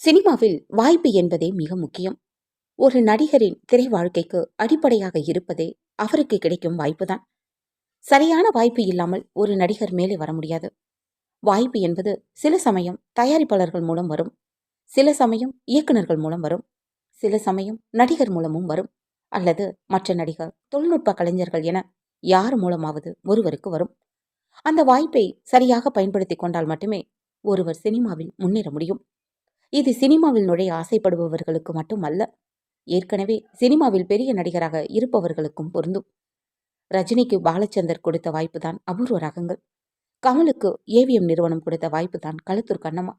சினிமாவில் வாய்ப்பு என்பதே மிக முக்கியம். ஒரு நடிகரின் திரை வாழ்க்கைக்கு அடிப்படையாக இருப்பதே அவருக்கு கிடைக்கும் வாய்ப்புதான். சரியான வாய்ப்பு இல்லாமல் ஒரு நடிகர் மேலே வர முடியாது. வாய்ப்பு என்பது சில சமயம் தயாரிப்பாளர்கள் மூலம் வரும் சில சமயம் இயக்குனர்கள் மூலம் வரும் சில சமயம் நடிகர் மூலமும் வரும் அல்லது மற்ற நடிகர் தொழில்நுட்ப கலைஞர்கள் என யார் மூலமாவது ஒருவருக்கு வரும். அந்த வாய்ப்பை சரியாக பயன்படுத்தி கொண்டால் மட்டுமே ஒருவர் சினிமாவில் முன்னேற முடியும். இது சினிமாவில் நுழைய ஆசைப்படுபவர்களுக்கு மட்டுமல்ல ஏற்கனவே சினிமாவில் பெரிய நடிகராக இருப்பவர்களுக்கும் பொருந்தும். ரஜினிக்கு பாலச்சந்தர் கொடுத்த வாய்ப்புதான் அபூர்வ ரகங்கள். கமலுக்கு ஏவிஎம் நிறுவனம் கொடுத்த வாய்ப்புதான் களத்தூர் கண்ணம்மா.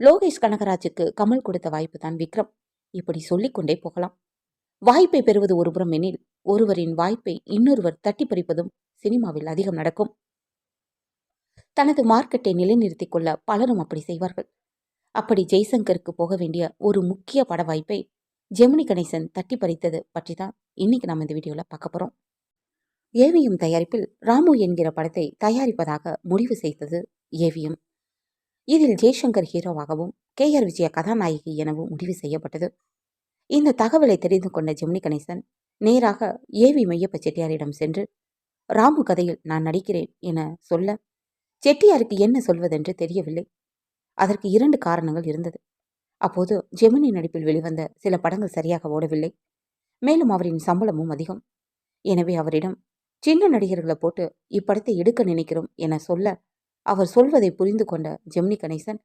லோகேஷ் கனகராஜுக்கு கமல் கொடுத்த வாய்ப்புதான் விக்ரம். இப்படி சொல்லிக்கொண்டே போகலாம். வாய்ப்பை பெறுவது ஒருபுறம் எனில் ஒருவரின் வாய்ப்பை இன்னொருவர் தட்டி பறிப்பதும் சினிமாவில் அதிகம் நடக்கும். தனது மார்க்கெட்டை நிலைநிறுத்திக் கொள்ள பலரும் அப்படி செய்வார்கள். அப்படி ஜெய்சங்கருக்கு போக வேண்டிய ஒரு முக்கிய பட வாய்ப்பை ஜெமினி கணேசன் தட்டி பறித்தது பற்றி தான் இன்னைக்கு நம்ம இந்த வீடியோவில் பார்க்க போகிறோம் ஏவிஎம் தயாரிப்பில் ராமு என்கிற படத்தை தயாரிப்பதாக முடிவு செய்தது ஏவிஎம் இதில் ஜெய்சங்கர் ஹீரோவாகவும் கே ஆர் விஜய கதாநாயகி எனவும் முடிவு செய்யப்பட்டது. இந்த தகவலை தெரிந்து கொண்ட ஜெமினி கணேசன் நேராக ஏவி மையப்ப செட்டியாரிடம் சென்று ராமு கதையில் நான் நடிக்கிறேன் என சொல்ல செட்டியாருக்கு என்ன சொல்வதென்று தெரியவில்லை. அதற்கு இரண்டு காரணங்கள் இருந்தது. அப்போது ஜெமினி நடிப்பில் வெளிவந்த சில படங்கள் சரியாக ஓடவில்லை. மேலும் அவரின் சம்பளமும் அதிகம். எனவே அவரிடம் சின்ன நடிகர்களை போட்டு இப்படத்தை எடுக்க நினைக்கிறோம் என சொல்ல அவர் சொல்வதை புரிந்து கொண்ட ஜெமினி கணேசன்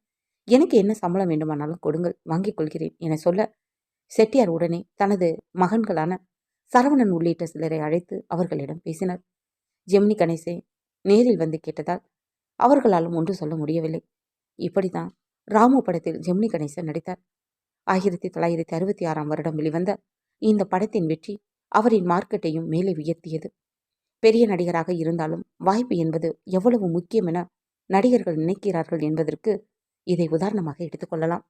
எனக்கு என்ன சம்பளம் வேண்டுமானாலும் கொடுங்கள் வாங்கிக் கொள்கிறேன் என சொல்ல செட்டியார் உடனே தனது மகன்களான சரவணன் உள்ளிட்ட சிலரை அழைத்து அவர்களிடம் பேசினார். ஜெமினி கணேசே நேரில் வந்து கேட்டதால் அவர்களாலும் ஒன்று சொல்ல முடியவில்லை. இப்படித்தான் ராமு படத்தில் ஜெமினி கணேசன் நடித்தார். ஆயிரத்தி தொள்ளாயிரத்தி அறுபத்தி ஆறாம் வருடம் வெளிவந்த இந்த படத்தின் வெற்றி அவரின் மார்க்கெட்டையும் மேலே உயர்த்தியது. பெரிய நடிகராக இருந்தாலும் வாய்ப்பு என்பது எவ்வளவு முக்கியம் என நடிகர்கள் நினைக்கிறார்கள் என்பதற்கு இதை உதாரணமாக எடுத்துக்கொள்ளலாம்